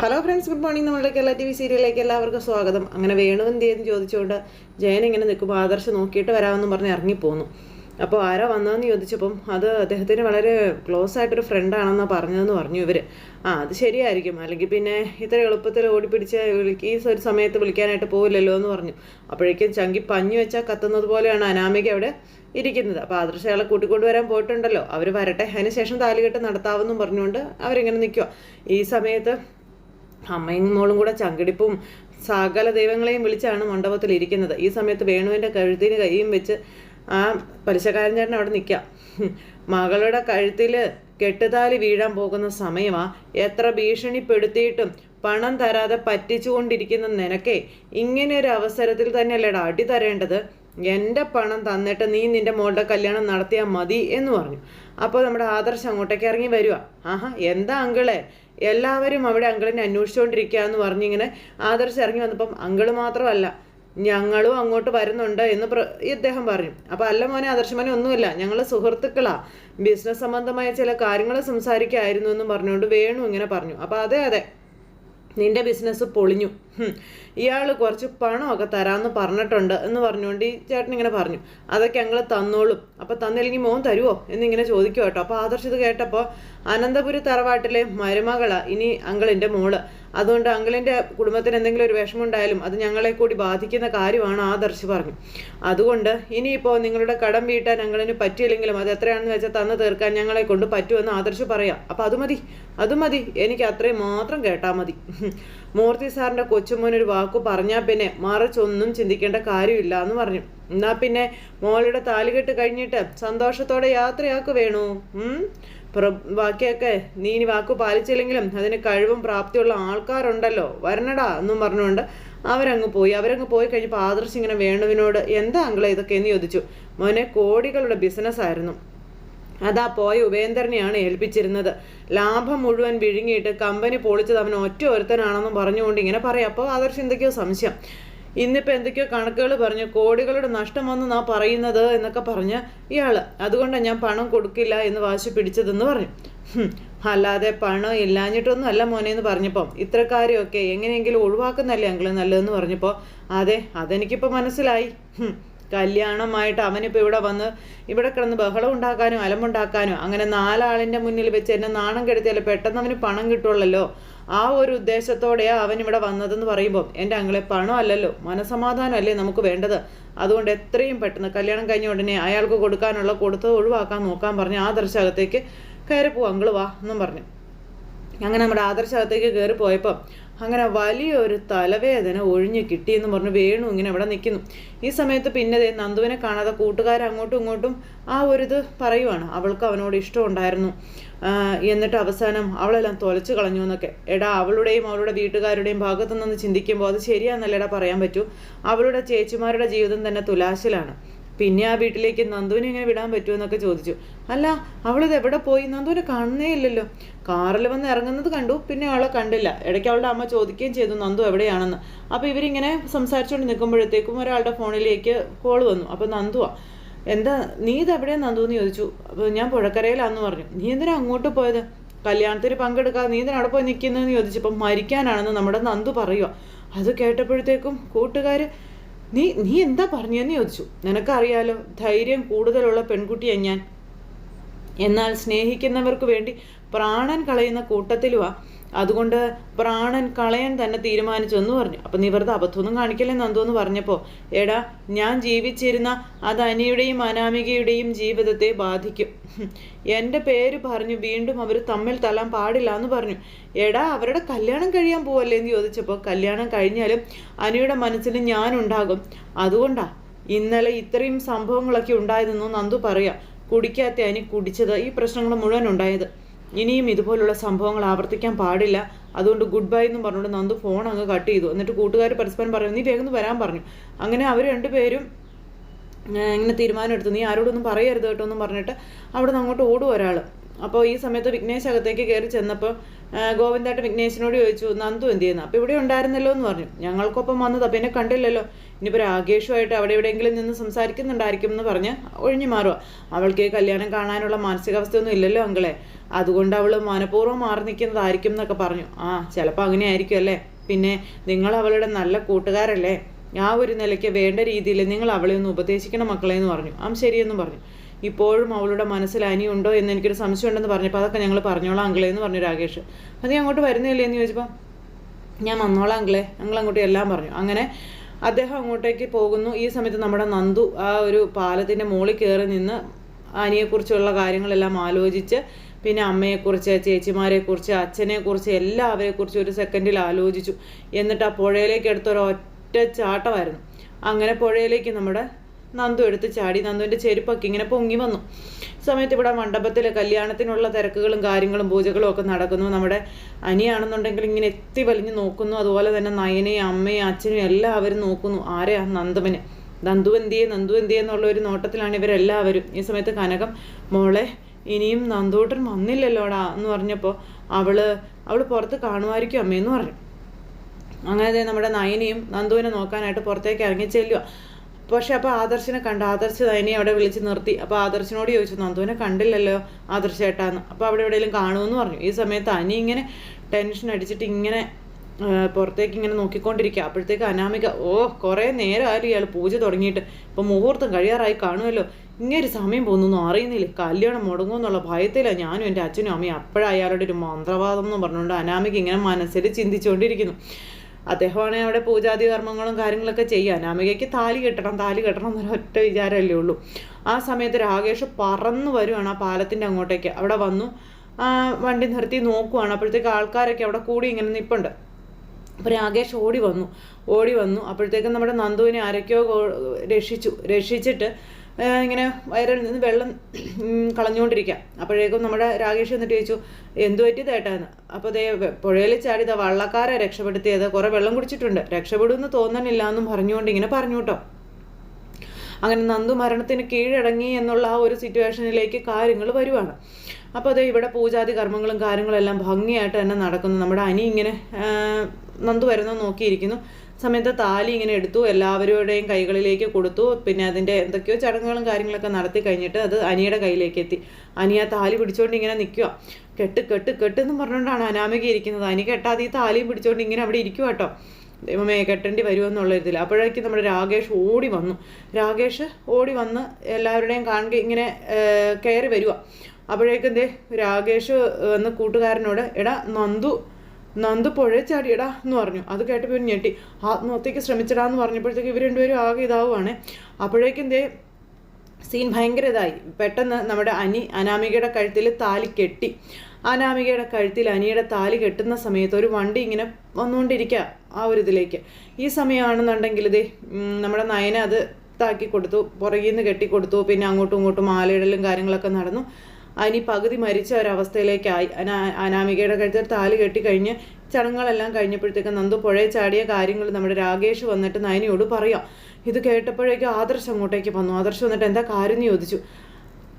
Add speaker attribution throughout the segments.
Speaker 1: Hello friends good morning നമ്മുടെ Kerala T V സീരിയലിലേക്ക് എല്ലാവർക്കും സ്വാഗതം. അങ്ങനെ വേണു എന്ത് ചെയ്യുന്നു ചോദിച്ചുകൊണ്ട് ജയൻ ഇങ്ങനെ നിൽക്കുമ്പോൾ ആദർശ് നോക്കിയിട്ട് വരാമെന്ന് പറഞ്ഞ് ഇറങ്ങിപ്പോന്നു. അപ്പോൾ ആരാ വന്നതെന്ന് ചോദിച്ചപ്പം അത് അദ്ദേഹത്തിന് വളരെ ക്ലോസ് ആയിട്ടൊരു ഫ്രണ്ടാണെന്നാണ് പറഞ്ഞതെന്ന് പറഞ്ഞു ഇവർ ആ അത് ശരിയായിരിക്കും. അല്ലെങ്കിൽ പിന്നെ ഇത്ര എളുപ്പത്തിൽ ഓടിപ്പിടിച്ച് ഈ ഒരു സമയത്ത് വിളിക്കാനായിട്ട് പോവില്ലല്ലോ എന്ന് പറഞ്ഞു. അപ്പോഴേക്കും ചങ്കി പഞ്ഞു വെച്ചാൽ കത്തുന്നത് പോലെയാണ് അനാമിക അവിടെ ഇരിക്കുന്നത്. അപ്പോൾ ആദർശ അയാളെ കൂട്ടിക്കൊണ്ടുവരാൻ പോയിട്ടുണ്ടല്ലോ. അവർ വരട്ടെ. അതിനുശേഷം താലുകെട്ട് നടത്താവെന്നും പറഞ്ഞുകൊണ്ട് അവരിങ്ങനെ നിൽക്കുക ഈ സമയത്ത് അമ്മയും മോളും കൂടെ ചങ്കിടിപ്പും സകല ദൈവങ്ങളെയും വിളിച്ചാണ് മണ്ഡപത്തിൽ ഇരിക്കുന്നത്. ഈ സമയത്ത് വേണുവിന്റെ കഴുത്തിന് കൈയും വെച്ച് ആ പലിശക്കാരൻ ചേട്ടൻ അവിടെ നിൽക്കാം മകളുടെ കഴുത്തിൽ കെട്ടുതാലി വീഴാൻ പോകുന്ന സമയമാ എത്ര ഭീഷണിപ്പെടുത്തിയിട്ടും പണം തരാതെ പറ്റിച്ചുകൊണ്ടിരിക്കുന്ന നിനക്കേ ഇങ്ങനെ ഒരു അവസരത്തിൽ തന്നെയല്ലേടാ അടി തരേണ്ടത്? എന്റെ പണം തന്നിട്ട് നീ നിന്റെ മോളുടെ കല്യാണം നടത്തിയാൽ മതി എന്ന് പറഞ്ഞു. അപ്പോൾ നമ്മുടെ ആദർശം അങ്ങോട്ടേക്ക് ഇറങ്ങി വരിക ആഹാ എന്താ അങ്കിളെ? എല്ലാവരും അവിടെ അങ്കിളിനെ അന്വേഷിച്ചുകൊണ്ടിരിക്കുക എന്ന് പറഞ്ഞിങ്ങനെ ആദർശം ഇറങ്ങി വന്നപ്പം അങ്കിൾ മാത്രമല്ല ഞങ്ങളും അങ്ങോട്ട് വരുന്നുണ്ട് എന്ന് ഇദ്ദേഹം പറഞ്ഞു. അപ്പോൾ അല്ല മോനെ ആദർശമോനെ ഒന്നുമില്ല. ഞങ്ങൾ സുഹൃത്തുക്കളാ. ബിസിനസ് സംബന്ധമായ ചില കാര്യങ്ങൾ സംസാരിക്കായിരുന്നു എന്നും പറഞ്ഞുകൊണ്ട് വേണു ഇങ്ങനെ പറഞ്ഞു. അപ്പോൾ അതെ അതെ. നിന്റെ ബിസിനസ് പൊളിഞ്ഞു. ഇയാൾ കുറച്ച് പണമൊക്കെ തരാമെന്ന് പറഞ്ഞിട്ടുണ്ട് എന്ന് പറഞ്ഞുകൊണ്ട് ഈ ചേട്ടൻ ഇങ്ങനെ പറഞ്ഞു. അതൊക്കെ ഞങ്ങൾ തന്നോളും. അപ്പോൾ തന്നില്ലെങ്കിൽ മോൻ തരുമോ എന്നിങ്ങനെ ചോദിക്കും കേട്ടോ. അപ്പോൾ ആദർശ് ഇത് കേട്ടപ്പോൾ അനന്തപുരി തറവാട്ടിലെ മരുമകളാണ് ഇനി അങ്കിളിന്റെ മോൾ. അതുകൊണ്ട് അങ്കിളിന്റെ കുടുംബത്തിന് എന്തെങ്കിലും ഒരു വിഷമം ഉണ്ടായാലും അത് ഞങ്ങളെ കൂടി ബാധിക്കുന്ന കാര്യമാണ് ആദർശ് പറഞ്ഞു. അതുകൊണ്ട് ഇനിയിപ്പോൾ നിങ്ങളുടെ കടം വീട്ടാൻ അങ്കിളിന് പറ്റിയില്ലെങ്കിലും അത് എത്രയാണെന്ന് വെച്ചാൽ തന്നു തീർക്കാൻ ഞങ്ങളെ കൊണ്ട് പറ്റുമെന്ന് ആദർശ് പറയാം. അപ്പോൾ അത് മതി അത് മതി. എനിക്ക് അത്രയും മാത്രം കേട്ടാൽ മതി. മൂർത്തി സാറിന്റെ കൊച്ചുമോനൊരു വാക്ക് പറഞ്ഞാൽ പിന്നെ മറിച്ചൊന്നും ചിന്തിക്കേണ്ട കാര്യമില്ല എന്ന് പറഞ്ഞു. എന്നാ പിന്നെ മോളുടെ താലികെട്ട് കഴിഞ്ഞിട്ട് സന്തോഷത്തോടെ യാത്രയാക്കു വേണു. ബാക്കിയൊക്കെ നീ ഇനി വാക്കു പാലിച്ചില്ലെങ്കിലും അതിന് കഴിവും പ്രാപ്തിയുള്ള ആൾക്കാരുണ്ടല്ലോ. വരണടാ എന്നും പറഞ്ഞുകൊണ്ട് അവരങ്ങ് പോയി. അവരങ്ങ് പോയി കഴിഞ്ഞപ്പോൾ ആദർശ് ഇങ്ങനെ വേണുവിനോട് എന്താ അങ്കിളെ ഇതൊക്കെ? എന്ന് ചോദിച്ചു. മോനെ കോടികളുടെ ബിസിനസ് ആയിരുന്നു. അതാ പോയ ഉപേന്ദ്രനെയാണ് ഏൽപ്പിച്ചിരുന്നത്. ലാഭം മുഴുവൻ വിഴുങ്ങിയിട്ട് കമ്പനി പൊളിച്ചത് അവൻ ഒറ്റ ഒരുത്തനാണെന്നും പറഞ്ഞുകൊണ്ട് ഇങ്ങനെ പറയാം. അപ്പോൾ ആദർശ് എന്തൊക്കെയോ സംശയം. ഇന്നിപ്പോൾ എന്തൊക്കെയോ കണക്കുകൾ പറഞ്ഞു. കോടികളുടെ നഷ്ടം വന്നു നാ പറയുന്നത് എന്നൊക്കെ പറഞ്ഞ് ഇയാൾ അതുകൊണ്ടാണ് ഞാൻ പണം കൊടുക്കില്ല എന്ന് വാശി പിടിച്ചതെന്ന് പറഞ്ഞു. അല്ലാതെ പണം ഇല്ലാഞ്ഞിട്ടൊന്നും അല്ല മോനെ എന്ന് പറഞ്ഞപ്പോൾ ഇത്രക്കാരെയൊക്കെ എങ്ങനെയെങ്കിലും ഒഴിവാക്കുന്നല്ലേ അങ്കിൾ നല്ലതെന്ന് പറഞ്ഞപ്പോൾ അതെ അതെനിക്കിപ്പോൾ മനസ്സിലായി. കല്യാണമായിട്ട് അവനിപ്പോൾ ഇവിടെ വന്ന് ഇവിടെ കിടന്ന് ബഹളം ഉണ്ടാക്കാനും അലമുണ്ടാക്കാനും അങ്ങനെ നാലാളിന്റെ മുന്നിൽ വെച്ച് എന്നെ നാണം കെടുത്തിയാൽ പെട്ടെന്ന് അവന് പണം കിട്ടുള്ളല്ലോ. ആ ഒരു ഉദ്ദേശത്തോടെയാണ് അവൻ ഇവിടെ വന്നതെന്ന് പറയുമ്പോൾ എന്റെ അങ്ങളെ പണം അല്ലല്ലോ മനസമാധാനമല്ലേ നമുക്ക് വേണ്ടത്? അതുകൊണ്ട് എത്രയും പെട്ടെന്ന് കല്യാണം കഴിഞ്ഞ ഉടനെ അയാൾക്ക് കൊടുക്കാനുള്ള കൊടുത്തത് ഒഴിവാക്കാൻ നോക്കാൻ പറഞ്ഞ് ആദർശകത്തേക്ക് കയറി പോവാ അങ്കിൾ വാ എന്നും പറഞ്ഞു. അങ്ങനെ നമ്മുടെ ആദർശകത്തേക്ക് കയറി പോയപ്പോൾ അങ്ങനെ വലിയൊരു തലവേദന ഒഴിഞ്ഞു കിട്ടിയെന്ന് പറഞ്ഞ് വേണു ഇങ്ങനെ അവിടെ നിൽക്കുന്നു ഈ സമയത്ത് പിന്നെ നന്ദുവിനെ കാണാതെ കൂട്ടുകാർ അങ്ങോട്ടും ഇങ്ങോട്ടും ആ ഒരു ഇത് പറയുവാണ്. അവൾക്ക് അവനോട് ഇഷ്ടമുണ്ടായിരുന്നു എന്നിട്ട് അവസാനം അവളെല്ലാം തൊലച്ചു കളഞ്ഞു എന്നൊക്കെ. എടാ അവളുടെയും അവളുടെ വീട്ടുകാരുടെയും ഭാഗത്തു നിന്ന് ചിന്തിക്കുമ്പോൾ അത് ശരിയാണെന്നല്ലേടാ പറയാൻ പറ്റൂ? അവളുടെ ചേച്ചിമാരുടെ ജീവിതം തന്നെ തുലാശിലാണ്. പിന്നെ ആ വീട്ടിലേക്ക് നന്ദുവിനെ ഇങ്ങനെ വിടാൻ പറ്റുമെന്നൊക്കെ ചോദിച്ചു. അല്ല അവളിത് എവിടെ പോയി? നന്ദുവിനെ കാണുന്നേ ഇല്ലല്ലോ. കാറിൽ വന്ന് ഇറങ്ങുന്നത് കണ്ടു പിന്നെ അവളെ കണ്ടില്ല. ഇടയ്ക്ക് അവളുടെ അമ്മ ചോദിക്കുകയും ചെയ്തു നന്ദു എവിടെയാണെന്ന്? അപ്പോൾ ഇവരിങ്ങനെ സംസാരിച്ചുകൊണ്ട് നിൽക്കുമ്പോഴത്തേക്കും ഒരാളുടെ ഫോണിലേക്ക് കോൾ വന്നു. അപ്പോൾ നന്ദുവാ എന്താ നീ ഇത് തോന്നി ചോദിച്ചു. അപ്പോൾ ഞാൻ പുഴക്കരയിലാന്ന് പറഞ്ഞു. നീ എന്തിനാ അങ്ങോട്ട് പോയത്? കല്യാണത്തിന് പങ്കെടുക്കാതെ നീ എന്തിനാ അവിടെ പോയി നിൽക്കുന്നതെന്ന് ചോദിച്ചപ്പോൾ മരിക്കാനാണെന്ന് നമ്മുടെ നന്ദു പറയുക അത് കേട്ടപ്പോഴത്തേക്കും കൂട്ടുകാർ നീ നീ എന്താ പറഞ്ഞതെന്ന് ചോദിച്ചു. നിനക്കറിയാലോ ധൈര്യം കൂടുതലുള്ള പെൺകുട്ടിയാണ് ഞാൻ. എന്നാൽ സ്നേഹിക്കുന്നവർക്ക് വേണ്ടി പ്രാണൻ കളയുന്ന കൂട്ടത്തിലുവാ. അതുകൊണ്ട് പ്രാണൻ കളയാൻ തന്നെ തീരുമാനിച്ചെന്ന് പറഞ്ഞു. അപ്പം നീ വെറുതെ അബദ്ധമൊന്നും കാണിക്കല്ലേ നന്ദു എന്ന് പറഞ്ഞപ്പോൾ എടാ ഞാൻ ജീവിച്ചിരുന്ന അത് അനിയുടെയും അനാമികയുടെയും ജീവിതത്തെ ബാധിക്കും. എന്റെ പേര് പറഞ്ഞു വീണ്ടും അവർ തമ്മിൽ തല്ലാൻ പാടില്ല എന്ന് പറഞ്ഞു. എടാ അവരുടെ കല്യാണം കഴിയാൻ പോവല്ലേ എന്ന് ചോദിച്ചപ്പോൾ കല്യാണം കഴിഞ്ഞാലും അനിയുടെ മനസ്സിൽ ഞാനുണ്ടാകും. അതുകൊണ്ടാ ഇന്നലെ ഇത്രയും സംഭവങ്ങളൊക്കെ ഉണ്ടായതെന്ന് നന്ദു പറയാം. കുടിക്കാത്ത അനി കുടിച്ചത് ഈ പ്രശ്നങ്ങൾ മുഴുവൻ ഉണ്ടായത്. ഇനിയും ഇതുപോലുള്ള സംഭവങ്ങൾ ആവർത്തിക്കാൻ പാടില്ല. അതുകൊണ്ട് ഗുഡ് ബൈ എന്നും പറഞ്ഞുകൊണ്ട് നന്ദു ഫോൺ അങ്ങ് കട്ട് ചെയ്തു. എന്നിട്ട് കൂട്ടുകാർ പരസ്പരം പറഞ്ഞു നീ വേഗം വരാൻ പറഞ്ഞു. അങ്ങനെ അവർ രണ്ടുപേരും ഇങ്ങനെ തീരുമാനം എടുത്തു. നീ ആരോടൊന്നും പറയരുത് കേട്ടോ എന്നും പറഞ്ഞിട്ട് അവിടെ നിന്ന് അങ്ങോട്ട് ഓടും ഒരാൾ അപ്പോൾ ഈ സമയത്ത് വിഘ്നേശ് അകത്തേക്ക് കയറി ചെന്നപ്പോൾ ഗോവിന്ദേട്ടൻ വിഘ്നേശിനോട് ചോദിച്ചു നന്ദു എന്ത് ചെയ്യുന്നു? അപ്പോൾ ഇവിടെ ഉണ്ടായിരുന്നല്ലോ എന്ന് പറഞ്ഞു. ഞങ്ങൾക്കൊപ്പം വന്നത് അപ്പം എന്നെ കണ്ടില്ലല്ലോ. ഇനിയിപ്പോൾ രാഗേഷുമായിട്ട് അവിടെ എവിടെയെങ്കിലും നിന്ന് സംസാരിക്കുന്നുണ്ടായിരിക്കും എന്ന് പറഞ്ഞ് ഒഴിഞ്ഞു മാറുക അവൾക്ക് ഈ കല്യാണം കാണാനുള്ള മാനസികാവസ്ഥയൊന്നും ഇല്ലല്ലോ അങ്കളെ. അതുകൊണ്ട് അവൾ മനഃപൂർവം മാറി നിൽക്കുന്നതായിരിക്കും എന്നൊക്കെ പറഞ്ഞു. ആ ചിലപ്പോൾ അങ്ങനെ ആയിരിക്കും അല്ലേ? പിന്നെ നിങ്ങൾ അവളുടെ നല്ല കൂട്ടുകാരല്ലേ? ആ ഒരു നിലയ്ക്ക് വേണ്ട രീതിയിൽ നിങ്ങൾ അവളെ ഒന്ന് ഉപദേശിക്കണം മക്കളെ എന്ന് പറഞ്ഞു. ആം ശരിയെന്ന് പറഞ്ഞു. ഇപ്പോഴും അവളുടെ മനസ്സിൽ അനിയുണ്ടോ എന്ന് എനിക്കൊരു സംശയം ഉണ്ടെന്ന് പറഞ്ഞപ്പോൾ അതൊക്കെ ഞങ്ങൾ പറഞ്ഞോളാം അങ്കിളേ എന്ന് പറഞ്ഞു രാകേഷ്. അത് ഞാൻ അങ്ങോട്ട് വരുന്നില്ലേ എന്ന് ചോദിച്ചപ്പോൾ ഞാൻ വന്നോളാം അങ്കിളേ. ഞങ്ങൾ അങ്ങോട്ട് എല്ലാം പറഞ്ഞു. അങ്ങനെ അദ്ദേഹം അങ്ങോട്ടേക്ക് പോകുന്നു. ഈ സമയത്ത് നമ്മുടെ നന്ദു ആ ഒരു പാലത്തിന്റെ മുകളിൽ കയറി നിന്ന് അനിയെക്കുറിച്ചുള്ള കാര്യങ്ങളെല്ലാം ആലോചിച്ച് പിന്നെ അമ്മയെക്കുറിച്ച് ചേച്ചിമാരെക്കുറിച്ച് അച്ഛനെക്കുറിച്ച് എല്ലാവരെക്കുറിച്ച് ഒരു സെക്കൻഡിൽ ആലോചിച്ചു. എന്നിട്ട് ആ പുഴയിലേക്ക് എടുത്തൊരു ഒറ്റ ചാട്ടമായിരുന്നു. അങ്ങനെ പുഴയിലേക്ക് നമ്മുടെ നന്ദു എടുത്ത് ചാടി നന്ദുവിന്റെ ചെരുപ്പൊക്കെ ഇങ്ങനെ പൊങ്ങി വന്നു. സമയത്ത് ഇവിടെ മണ്ഡപത്തിൽ കല്യാണത്തിനുള്ള തിരക്കുകളും കാര്യങ്ങളും പൂജകളും ഒക്കെ നടക്കുന്നു. നമ്മുടെ അനിയാണെന്നുണ്ടെങ്കിൽ ഇങ്ങനെ എത്തി വലിഞ്ഞ് നോക്കുന്നു. അതുപോലെ തന്നെ നയനെയും അമ്മയും അച്ഛനും എല്ലാവരും നോക്കുന്നു. ആരെയാ നന്ദുവിന്? നന്ദു എന്തിയെ? നന്ദു എന്തിയെ എന്നുള്ള ഒരു നോട്ടത്തിലാണ് ഇവരെല്ലാവരും. ഈ സമയത്ത് കനകം മോളെ ഇനിയും നന്ദൂട്ടൻ വന്നില്ലല്ലോടാ എന്ന് പറഞ്ഞപ്പോൾ അവൾ അവൾ പുറത്ത് കാണുമായിരിക്കും അമ്മയെന്ന് പറഞ്ഞു. അങ്ങനെ നമ്മുടെ നയനിയും നന്ദുവിനെ നോക്കാനായിട്ട് പുറത്തേക്ക് ഇറങ്ങി ചെല്ലുക പക്ഷെ അപ്പോൾ ആദർശിനെ കണ്ട. ആദർശ് അതിനെ അവിടെ വിളിച്ച് നിർത്തി. അപ്പോൾ ആദർശിനോട് ചോദിച്ചു നന്ദുവിനെ കണ്ടില്ലല്ലോ ആദർശ് ചേട്ടാന്ന് അപ്പോൾ അവിടെ എവിടെയെങ്കിലും കാണുമെന്ന് പറഞ്ഞു. ഈ സമയത്ത് അനി ഇങ്ങനെ ടെൻഷൻ അടിച്ചിട്ട് ഇങ്ങനെ പുറത്തേക്ക് ഇങ്ങനെ നോക്കിക്കൊണ്ടിരിക്കുക. അപ്പോഴത്തേക്ക് അനാമിക ഓ കുറേ നേരമായാലും ഇയാൾ പൂജ തുടങ്ങിയിട്ട്. ഇപ്പം മുഹൂർത്തം കഴിയാറായി കാണുമല്ലോ. ഇങ്ങനെ സമയം പോകുന്നൊന്നും അറിയുന്നില്ല. കല്യാണം മുടങ്ങുമെന്നുള്ള ഭയത്തിലാണ് ഞാനും എന്റെ അച്ഛനും അമ്മയും അപ്പോഴാണ് അയാളുടെ ഒരു മന്ത്രവാദം എന്ന് പറഞ്ഞുകൊണ്ട് അനാമിക ഇങ്ങനെ മനസ്സിൽ ചിന്തിച്ചുകൊണ്ടിരിക്കുന്നു. അദ്ദേഹമാണെങ്കിൽ അവിടെ പൂജാതി കർമ്മങ്ങളും കാര്യങ്ങളൊക്കെ ചെയ്യാൻ അമികയ്ക്ക് താലി കെട്ടണം താലി കെട്ടണം എന്നൊരു ഒറ്റ വിചാരമല്ലേ ഉള്ളൂ. ആ സമയത്ത് രാകേഷ് പറന്നു വരുവാണ് ആ പാലത്തിന്റെ അങ്ങോട്ടേക്ക്. അവിടെ വന്നു വണ്ടി നിർത്തി നോക്കുവാണ്. അപ്പോഴത്തേക്ക് ആൾക്കാരൊക്കെ അവിടെ കൂടി ഇങ്ങനെ നിൽപ്പുണ്ട് അപ്പോൾ രാകേഷ് ഓടി വന്നു. ഓടി വന്നു. അപ്പോഴത്തേക്കും നമ്മുടെ നന്ദുവിനെ ആരൊക്കെയോ രക്ഷിച്ചു. രക്ഷിച്ചിട്ട് ഇങ്ങനെ വയറിൽ നിന്ന് വെള്ളം കളഞ്ഞുകൊണ്ടിരിക്കുക അപ്പോഴേക്കും നമ്മുടെ രാകേഷ് എന്നിട്ട് ചോദിച്ചു എന്തു പറ്റിയതേട്ടാന്ന് അപ്പോൾ അതേ പുഴയിൽ ചാടിയത് വള്ളക്കാരെ രക്ഷപ്പെടുത്തിയത്. കുറേ വെള്ളം കുടിച്ചിട്ടുണ്ട്. രക്ഷപ്പെടുമെന്ന് തോന്നണില്ല എന്നും പറഞ്ഞുകൊണ്ട് ഇങ്ങനെ പറഞ്ഞു കേട്ടോ അങ്ങനെ നന്ദു മരണത്തിന് കീഴടങ്ങി എന്നുള്ള ആ ഒരു സിറ്റുവേഷനിലേക്ക് കാര്യങ്ങൾ വരുവാണ്. അപ്പോൾ അതേ ഇവിടെ പൂജാതി കർമ്മങ്ങളും കാര്യങ്ങളും എല്ലാം ഭംഗിയായിട്ട് തന്നെ നടക്കുന്നു. നമ്മുടെ അനി ഇങ്ങനെ നന്ദു വരുന്ന നോക്കിയിരിക്കുന്നു. സമയത്ത് താലി ഇങ്ങനെ എടുത്തു എല്ലാവരുടെയും കൈകളിലേക്ക് കൊടുത്തു. പിന്നെ അതിന്റെ എന്തൊക്കെയോ ചടങ്ങുകളും കാര്യങ്ങളൊക്കെ നടത്തി കഴിഞ്ഞിട്ട് അത് അനിയുടെ കയ്യിലേക്ക് എത്തി. അനി ആ താലി പിടിച്ചുകൊണ്ട് ഇങ്ങനെ നിൽക്കുക കെട്ട് കെട്ട് കെട്ട് എന്ന് പറഞ്ഞുകൊണ്ടാണ് അനാമിക ഇരിക്കുന്നത്. അനി കെട്ടാതെ ഈ താലിയും പിടിച്ചുകൊണ്ട് ഇങ്ങനെ അവിടെ ഇരിക്കുക കേട്ടോ. ദൈവമേ കെട്ടേണ്ടി വരുമെന്നുള്ള ഇതിൽ അപ്പോഴേക്കും നമ്മുടെ രാകേഷ് ഓടി വന്നു. രാകേഷ് ഓടി വന്ന് എല്ലാവരുടെയും കാണുക ഇങ്ങനെ കയറി വരിക അപ്പോഴേക്കും ദേ രാകേഷ് വന്ന് കൂട്ടുകാരനോട് എടാ നന്ദു നന്ദു പുഴ ചാടിയടാ എന്ന് പറഞ്ഞു. അത് കേട്ടപ്പോൾ ഞെട്ടി. ആത്മഹത്യക്ക് ശ്രമിച്ചടാ എന്ന് പറഞ്ഞപ്പോഴത്തേക്ക് ഇവർ രണ്ടുപേരും ആകെ ഇതാവുകയാണ് അപ്പോഴേക്കും ദേ സീൻ ഭയങ്കര ഇതായി. പെട്ടെന്ന് നമ്മുടെ അനി അനാമികയുടെ കഴുത്തിൽ താലി കെട്ടി. അനാമികയുടെ കഴുത്തിൽ അനിയുടെ താലി കെട്ടുന്ന സമയത്ത് ഒരു വണ്ടി ഇങ്ങനെ വന്നുകൊണ്ടിരിക്കുക ആ ഒരു ഇതിലേക്ക്. ഈ സമയമാണെന്നുണ്ടെങ്കിൽ ഇത് നമ്മുടെ നയന അത് ഇതാക്കി കൊടുത്തു. പുറകിൽ നിന്ന് കെട്ടിക്കൊടുത്തു. പിന്നെ അങ്ങോട്ടും ഇങ്ങോട്ടും മാലയിടലും കാര്യങ്ങളൊക്കെ നടന്നു. അനി പകുതി മരിച്ച ഒരവസ്ഥയിലേക്കായി. അനാ അനാമികയുടെ കഴുത്തിൽ താലി കെട്ടിക്കഴിഞ്ഞ് ചടങ്ങുകളെല്ലാം കഴിഞ്ഞപ്പോഴത്തേക്ക് നന്ദു പുഴയെ ചാടിയ കാര്യങ്ങൾ നമ്മുടെ രാകേഷ് വന്നിട്ട് നയനിയോട് പറയാം. ഇത് കേട്ടപ്പോഴേക്കും ആദർശ് അങ്ങോട്ടേക്ക് വന്നു. ആദർശ് വന്നിട്ട് എന്താ കാര്യം ചോദിച്ചു.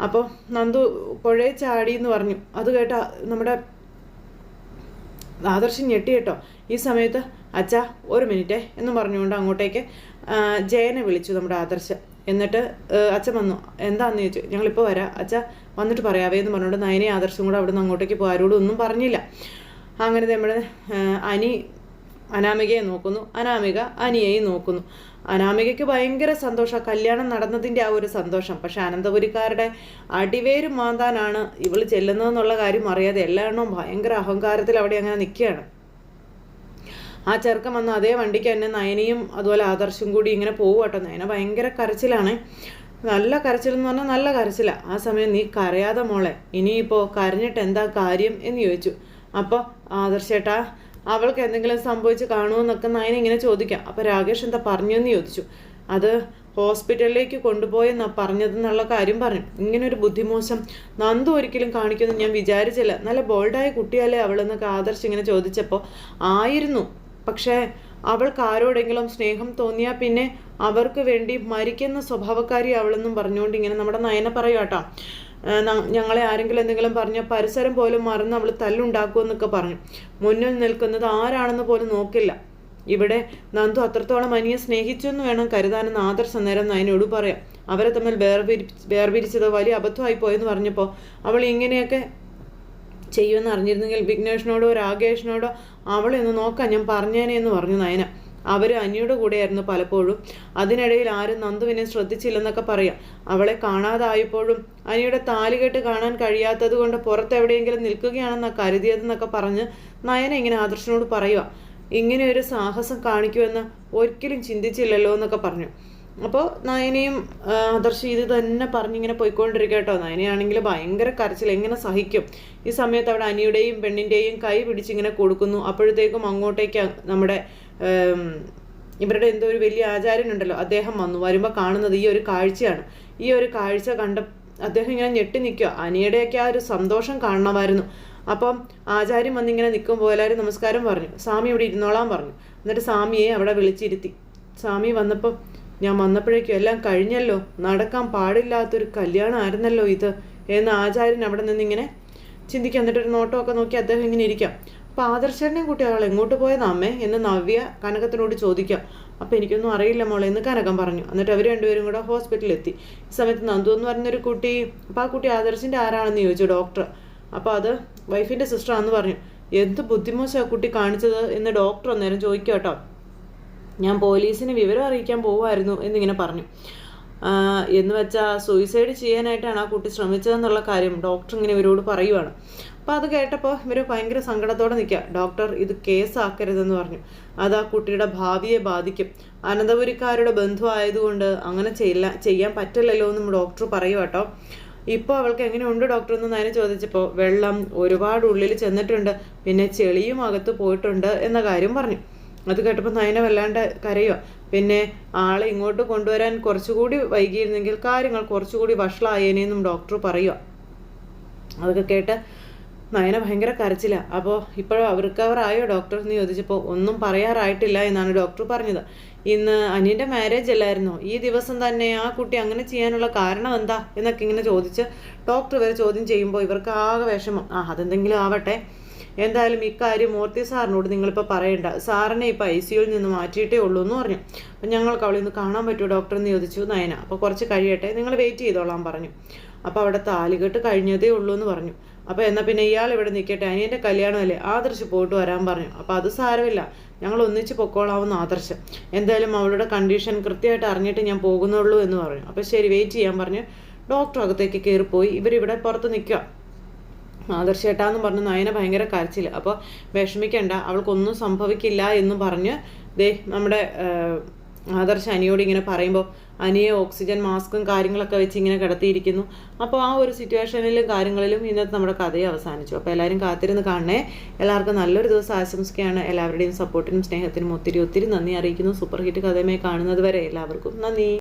Speaker 1: അപ്പോൾ നന്ദു പുഴയെ ചാടി എന്ന് പറഞ്ഞു. അത് കേട്ട നമ്മുടെ ആദർശം ഞെട്ടി കേട്ടോ. ഈ സമയത്ത് അച്ഛ ഒരു മിനിറ്റേ എന്ന് പറഞ്ഞുകൊണ്ട് അങ്ങോട്ടേക്ക് ജയനെ വിളിച്ചു നമ്മുടെ ആദർശ്. എന്നിട്ട് അച്ഛൻ വന്നു. എന്താണെന്ന് ചോദിച്ചു? ഞങ്ങളിപ്പോൾ വരാം. അച്ഛ വന്നിട്ട് പറയാവേ എന്ന് പറഞ്ഞുകൊണ്ട് നയനെ ആദർശം കൂടെ അവിടെ നിന്ന് അങ്ങോട്ടേക്ക് പോകാൻ ആരോടും ഒന്നും പറഞ്ഞില്ല. അങ്ങനെ നമ്മുടെ അനി അനാമികയെ നോക്കുന്നു. അനാമിക അനിയെയും നോക്കുന്നു. അനാമികയ്ക്ക് ഭയങ്കര സന്തോഷം. കല്യാണം നടന്നതിന്റെ ആ ഒരു സന്തോഷം. പക്ഷെ അനന്തപുരിക്കാരുടെ അടിവേര് മാന്താനാണ് ഇവൾ ചെല്ലുന്നതെന്നുള്ള കാര്യം അറിയാതെ എല്ലാവരും ഭയങ്കര അഹങ്കാരത്തിൽ അവിടെ അങ്ങനെ നിൽക്കുകയാണ്. ആ ചെറുക്കം വന്ന് അതേ വണ്ടിക്ക് തന്നെ നയനയും അതുപോലെ ആദർശും കൂടി ഇങ്ങനെ പോവുകട്ടോ നയന ഭയങ്കര കരച്ചിലാണ്. നല്ല കരച്ചിലെന്ന് പറഞ്ഞാൽ നല്ല കരച്ചിലാണ് ആ സമയം നീ കരയാതെ മോളെ. ഇനിയിപ്പോൾ കരഞ്ഞിട്ട് എന്താ കാര്യം എന്ന് ചോദിച്ചു. അപ്പോൾ ആദർശേട്ടാ അവൾക്ക് എന്തെങ്കിലും സംഭവിച്ച് കാണുമെന്നൊക്കെ നയന ഇങ്ങനെ ചോദിക്കാം. അപ്പോൾ രാകേഷ് എന്താ പറഞ്ഞു എന്ന് ചോദിച്ചു. അത് ഹോസ്പിറ്റലിലേക്ക് കൊണ്ടുപോയെന്നാ പറഞ്ഞതെന്നുള്ള കാര്യം പറഞ്ഞു. ഇങ്ങനൊരു ബുദ്ധിമോശം നന്ദു ഒരിക്കലും കാണിക്കുമെന്ന് ഞാൻ വിചാരിച്ചില്ല. നല്ല ബോൾഡായ കുട്ടിയല്ലേ അവളെന്നൊക്കെ ആദർശ് ഇങ്ങനെ ചോദിച്ചപ്പോൾ ആയിരുന്നു. പക്ഷേ അവൾക്ക് ആരോടെങ്കിലും സ്നേഹം തോന്നിയാൽ പിന്നെ അവർക്ക് വേണ്ടി മരിക്കുന്ന സ്വഭാവക്കാരി അവളെന്നും പറഞ്ഞുകൊണ്ട് ഇങ്ങനെ നമ്മുടെ നയന പറയാട്ടോ ഞങ്ങളെ ആരെങ്കിലും എന്തെങ്കിലും പറഞ്ഞ പരിസരം പോലും മറന്ന് അവൾ തല്ലുണ്ടാക്കുമെന്നൊക്കെ പറഞ്ഞു. മുന്നിൽ നിൽക്കുന്നത് ആരാണെന്ന് പോലും നോക്കില്ല. ഇവിടെ നന്ദു അത്രത്തോളം അനിയെ സ്നേഹിച്ചു എന്ന് വേണം കരുതാനെന്ന് ആദർശ നേരം നയനോട് പറയാം. അവരെ തമ്മിൽ വേർപിരി വേർപിരിച്ചത് വലിയ അബദ്ധമായി പോയെന്ന് പറഞ്ഞപ്പോൾ അവൾ ഇങ്ങനെയൊക്കെ ചെയ്യുമെന്ന് അറിഞ്ഞിരുന്നെങ്കിൽ വിഘ്നേഷിനോടോ രാകേഷിനോടോ അവളെ ഒന്ന് നോക്കാൻ ഞാൻ പറഞ്ഞേനെ എന്ന് പറഞ്ഞു നയന. അവർ അനിയുടെ കൂടെയായിരുന്നു പലപ്പോഴും. അതിനിടയിൽ ആരും നന്ദുവിനെ ശ്രദ്ധിച്ചില്ലെന്നൊക്കെ പറയാം. അവളെ കാണാതായപ്പോഴും അനിയുടെ താലികെട്ട് കാണാൻ കഴിയാത്തത് കൊണ്ട് പുറത്തെവിടെയെങ്കിലും നിൽക്കുകയാണെന്നൊക്കെ കരുതിയതെന്നൊക്കെ പറഞ്ഞ് നയന ഇങ്ങനെ ആദർശനോട് പറയുക ഇങ്ങനെ ഒരു സാഹസം കാണിക്കുമെന്ന് ഒരിക്കലും ചിന്തിച്ചില്ലല്ലോ എന്നൊക്കെ പറഞ്ഞു. അപ്പോൾ നയനയും ആദർശ് ഇത് തന്നെ പറഞ്ഞിങ്ങനെ പോയിക്കൊണ്ടിരിക്കുക കേട്ടോ. നയനയാണെങ്കിൽ ഭയങ്കര കരച്ചിൽ എങ്ങനെ സഹിക്കും? ഈ സമയത്ത് അവിടെ അനിയുടെയും പെണ്ണിന്റെയും കൈ പിടിച്ചിങ്ങനെ കൊടുക്കുന്നു. അപ്പോഴത്തേക്കും അങ്ങോട്ടേക്ക് നമ്മുടെ ഇവരുടെ എന്തോ ഒരു വലിയ ആചാര്യനുണ്ടല്ലോ അദ്ദേഹം വന്നു. വരുമ്പോൾ കാണുന്നത് ഈ ഒരു കാഴ്ചയാണ്. ഈ ഒരു കാഴ്ച കണ്ട അദ്ദേഹം ഇങ്ങനെ ഞെട്ടി നിൽക്കുക. അനിയുടെയൊക്കെ ആ ഒരു സന്തോഷം കാണണമായിരുന്നു. അപ്പം ആചാര്യം വന്നിങ്ങനെ നിൽക്കുമ്പോൾ എല്ലാവരും നമസ്കാരം പറഞ്ഞു. സ്വാമി ഇവിടെ ഇരുന്നോളാൻ പറഞ്ഞു. എന്നിട്ട് സ്വാമിയെ അവിടെ വിളിച്ചിരുത്തി. സ്വാമി വന്നപ്പോൾ ഞാൻ വന്നപ്പോഴേക്കും എല്ലാം കഴിഞ്ഞല്ലോ. നടക്കാൻ പാടില്ലാത്തൊരു കല്യാണമായിരുന്നല്ലോ ഇത്. എന്ന് ആചാര്യൻ അവിടെ നിന്നിങ്ങനെ ചിന്തിക്കാം. എന്നിട്ടൊരു നോട്ടമൊക്കെ നോക്കി അദ്ദേഹം ഇങ്ങനെ ഇരിക്കാം. അപ്പോൾ ആദർശനെയും കൂട്ടി അയാൾ എങ്ങോട്ട് പോയതാ അമ്മേ? എന്ന് നവ്യ കനകത്തിനോട് ചോദിക്കാം. അപ്പോൾ എനിക്കൊന്നും അറിയില്ല മോളെ എന്ന് കനകം പറഞ്ഞു. എന്നിട്ട് അവർ രണ്ടുപേരും കൂടെ ഹോസ്പിറ്റലിൽ എത്തി ഈ സമയത്ത് നന്ദു എന്ന് പറഞ്ഞൊരു കുട്ടി അപ്പോൾ ആ കുട്ടി ആദർശിന്റെ ആരാണെന്ന് ചോദിച്ചു ഡോക്ടർ. അപ്പോൾ അത് വൈഫിന്റെ സിസ്റ്ററാണെന്ന് പറഞ്ഞു. എന്ത് ബുദ്ധിമോശമാണ് കുട്ടി കാണിച്ചത്? എന്ന് ഡോക്ടർ അന്നേരം ചോദിക്കാം കേട്ടോ. ഞാൻ പോലീസിന് വിവരം അറിയിക്കാൻ പോവുമായിരുന്നു എന്നിങ്ങനെ പറഞ്ഞു. എന്ന് വെച്ചാൽ സൂയിസൈഡ് ചെയ്യാനായിട്ടാണ് ആ കുട്ടി ശ്രമിച്ചതെന്നുള്ള കാര്യം ഡോക്ടർ ഇങ്ങനെ ഇവരോട് പറയുവാണ്. അപ്പോൾ അത് കേട്ടപ്പോൾ ഇവർ ഭയങ്കര സങ്കടത്തോടെ നിൽക്കുക ഡോക്ടർ ഇത് കേസാക്കരുതെന്ന് പറഞ്ഞു. അത് ആ കുട്ടിയുടെ ഭാവിയെ ബാധിക്കും. അനന്തപുരിക്കാരുടെ ബന്ധുവായതുകൊണ്ട് അങ്ങനെ ചെയ്യില്ല ചെയ്യാൻ പറ്റില്ലല്ലോ എന്നും ഡോക്ടർ പറയുക കേട്ടോ ഇപ്പോൾ അവൾക്ക് എങ്ങനെയുണ്ട് ഡോക്ടർ എന്ന് ഞാൻ ചോദിച്ചപ്പോൾ വെള്ളം ഒരുപാട് ഉള്ളിൽ ചെന്നിട്ടുണ്ട്. പിന്നെ ചെളിയും അകത്ത് പോയിട്ടുണ്ട് എന്ന കാര്യം പറഞ്ഞു. അത് കേട്ടപ്പോൾ നയന വല്ലാണ്ട് കരയുക പിന്നെ ആളെ ഇങ്ങോട്ട് കൊണ്ടുവരാൻ കുറച്ചുകൂടി വൈകിയിരുന്നെങ്കിൽ കാര്യങ്ങൾ കുറച്ചുകൂടി വഷളായേനെന്നും ഡോക്ടർ പറയുക അതൊക്കെ കേട്ട് നയന ഭയങ്കര കരച്ചില്ല അപ്പോൾ ഇപ്പോഴും റിക്കവറായോ ഡോക്ടർ എന്ന് ചോദിച്ചപ്പോൾ ഒന്നും പറയാറായിട്ടില്ല എന്നാണ് ഡോക്ടർ പറഞ്ഞത്. ഇന്ന് അനിയന്റെ മാരേജ് അല്ലായിരുന്നോ? ഈ ദിവസം തന്നെ ആ കുട്ടി അങ്ങനെ ചെയ്യാനുള്ള കാരണം എന്താ എന്നൊക്കെ ഇങ്ങനെ ചോദിച്ച് ഡോക്ടർ വരെ ചോദ്യം ചെയ്യുമ്പോൾ ഇവർക്ക് ആകെ വിഷമം. ആ അതെന്തെങ്കിലും ആവട്ടെ. എന്തായാലും ഇക്കാര്യം മൂർത്തി സാറിനോട് നിങ്ങളിപ്പോൾ പറയണ്ട. സാറിനെ ഇപ്പോൾ ഐ സിയുയിൽ നിന്ന് മാറ്റിയിട്ടേ ഉള്ളൂ എന്ന് പറഞ്ഞു. അപ്പം ഞങ്ങൾക്ക് അവളെ ഒന്ന് കാണാൻ പറ്റുമോ? ഡോക്ടർ എന്ന് ചോദിച്ചു നയന. അപ്പോൾ കുറച്ച് കഴിയട്ടെ. നിങ്ങൾ വെയിറ്റ് ചെയ്തോളാം പറഞ്ഞു. അപ്പോൾ അവിടെ താലികെട്ട് കഴിഞ്ഞതേ ഉള്ളൂ എന്ന് പറഞ്ഞു. അപ്പോൾ എന്നാൽ പിന്നെ ഇയാൾ ഇവിടെ നിൽക്കട്ടെ അനിയന്റെ കല്യാണമല്ലേ? ആദർശ് പോയിട്ട് വരാൻ പറഞ്ഞു. അപ്പോൾ അത് സാരമില്ല. ഞങ്ങൾ ഒന്നിച്ച് പൊക്കോളാവുന്ന ആദർശ്. എന്തായാലും അവളുടെ കണ്ടീഷൻ കൃത്യമായിട്ട് അറിഞ്ഞിട്ട് ഞാൻ പോകുന്നുള്ളൂ എന്ന് പറഞ്ഞു. അപ്പോൾ ശരി വെയിറ്റ് ചെയ്യാൻ പറഞ്ഞു. ഡോക്ടർ അകത്തേക്ക് കയറിപ്പോയി. ഇവരിവിടെ പുറത്ത് നിൽക്കുക. ആദർശേട്ടാന്ന് പറഞ്ഞ് നയന ഭയങ്കര കരച്ചിൽ അപ്പോൾ വിഷമിക്കണ്ട അവൾക്കൊന്നും സംഭവിക്കില്ല എന്ന് പറഞ്ഞ് ദേ നമ്മുടെ ആദർശ അനിയോട് ഇങ്ങനെ പറയുമ്പോൾ അനിയെ ഓക്സിജൻ മാസ്കും കാര്യങ്ങളൊക്കെ വെച്ച് ഇങ്ങനെ കിടത്തിയിരിക്കുന്നു. അപ്പോൾ ആ ഒരു സിറ്റുവേഷനിലും കാര്യങ്ങളിലും ഇന്നത്തെ നമ്മുടെ കഥയെ അവസാനിച്ചു. അപ്പോൾ എല്ലാവരും കാത്തിരുന്ന് കാണണേ. എല്ലാവർക്കും നല്ലൊരു ദിവസം ആശംസിക്കുകയാണ്. എല്ലാവരുടെയും സപ്പോർട്ടിനും സ്നേഹത്തിനും ഒത്തിരി ഒത്തിരി നന്ദി അറിയിക്കുന്നു. സൂപ്പർ ഹിറ്റ് കഥയുമായി കാണുന്നത് വരെ എല്ലാവർക്കും നന്ദി.